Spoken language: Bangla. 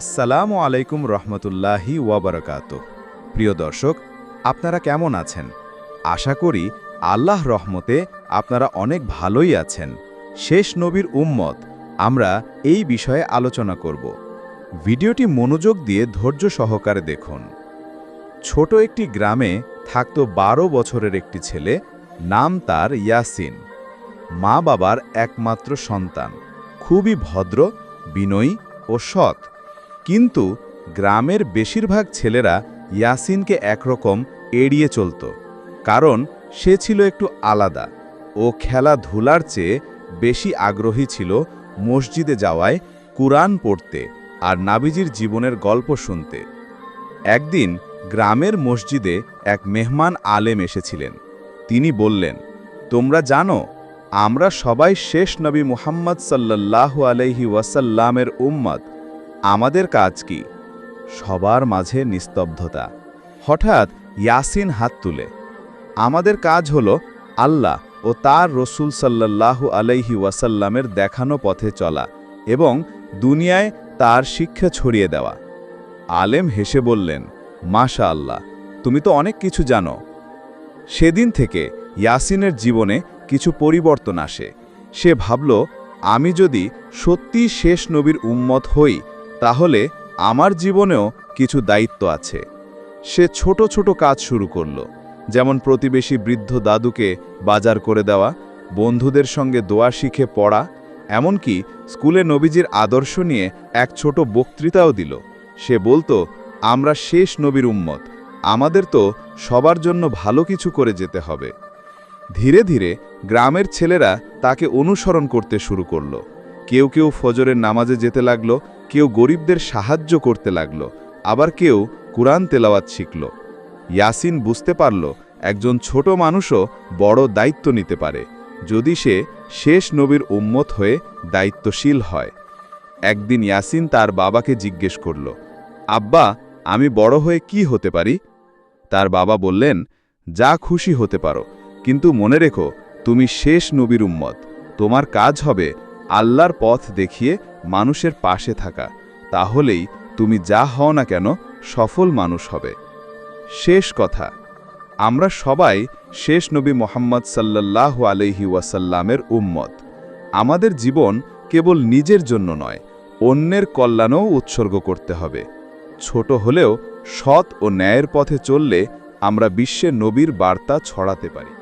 আসসালামু আলাইকুম রহমতুল্লাহি ওয়াবারকাত প্রিয় দর্শক, আপনারা কেমন আছেন? আশা করি আল্লাহ রহমতে আপনারা অনেক ভালোই আছেন। শেষ নবীর উম্মত, আমরা এই বিষয়ে আলোচনা করব। ভিডিওটি মনোযোগ দিয়ে ধৈর্য সহকারে দেখুন। ছোট একটি গ্রামে থাকত বারো বছরের একটি ছেলে, নাম তার ইয়াসিন। মা বাবার একমাত্র সন্তান। খুবই ভদ্র, বিনয়ী ও সৎ। কিন্তু গ্রামের বেশিরভাগ ছেলেরা ইয়াসিনকে একরকম এড়িয়ে চলত, কারণ সে ছিল একটু আলাদা। ও খেলাধুলার চেয়ে বেশি আগ্রহী ছিল মসজিদে যাওয়ায় কুরআন পড়তে আর নাবিজির জীবনের গল্প শুনতে। একদিন গ্রামের মসজিদে এক মেহমান আলেম এসেছিলেন। তিনি বললেন, তোমরা জানো, আমরা সবাই শেষ নবী মুহাম্মদ সাল্লাল্লাহু আলাইহি ওয়াসাল্লামের উম্মত। আমাদের কাজ কি? সবার মাঝে নিস্তব্ধতা। হঠাৎ ইয়াসিন হাত তুলে। আমাদের কাজ হলো আল্লাহ ও তার রসুল সাল্লাল্লাহু আলাইহি ওয়াসাল্লামের দেখানো পথে চলা এবং দুনিয়ায় তার শিক্ষা ছড়িয়ে দেওয়া। আলেম হেসে বললেন মাশা আল্লাহ তুমি তো অনেক কিছু জানো। সেদিন থেকে ইয়াসিনের জীবনে কিছু পরিবর্তন আসে। সে ভাবল, আমি যদি সত্যি শেষ নবীর উম্মত হই তাহলে আমার জীবনেও কিছু দায়িত্ব আছে। সে ছোট ছোট কাজ শুরু করল, যেমন প্রতিবেশী বৃদ্ধ দাদুকে বাজার করে দেওয়া, বন্ধুদের সঙ্গে দোয়া শিখে পড়া, এমনকি স্কুলে নবীজির আদর্শ নিয়ে এক ছোট বক্তৃতাও দিল। সে বলতো, আমরা শেষ নবীর উম্মত, আমাদের তো সবার জন্য ভালো কিছু করে যেতে হবে। ধীরে ধীরে গ্রামের ছেলেরা তাকে অনুসরণ করতে শুরু করল। কেউ কেউ ফজরের নামাজে যেতে লাগল কেউ গরিবদের সাহায্য করতে লাগল, আবার কেউ কুরআন তেলাওয়াত শিখল। ইয়াসিন বুঝতে পারল, একজন ছোট মানুষও বড় দায়িত্ব নিতে পারে, যদি সে শেষ নবীর উম্মত হয়ে দায়িত্বশীল হয়। একদিন ইয়াসিন তার বাবাকে জিজ্ঞেস করল, আব্বা, আমি বড় হয়ে কি হতে পারি? তার বাবা বললেন, যা খুশি হতে পারো, কিন্তু মনে রেখো, তুমি শেষ নবীর উম্মত, তোমার কাজ হবে আল্লাহর পথ দেখিয়ে মানুষের পাশে থাকা, তাহলেই তুমি যা হও না কেন সফল মানুষ হবে। শেষ কথা, আমরা সবাই শেষ নবী মোহাম্মদ সাল্লাল্লাহু আলহি ওয়াসাল্লামের উম্মত। আমাদের জীবন কেবল নিজের জন্য নয়, অন্যের কল্যাণও উৎসর্গ করতে হবে। ছোট হলেও সৎ ও ন্যায়ের পথে চললে আমরা বিশ্বে নবীর বার্তা ছড়াতে পারি।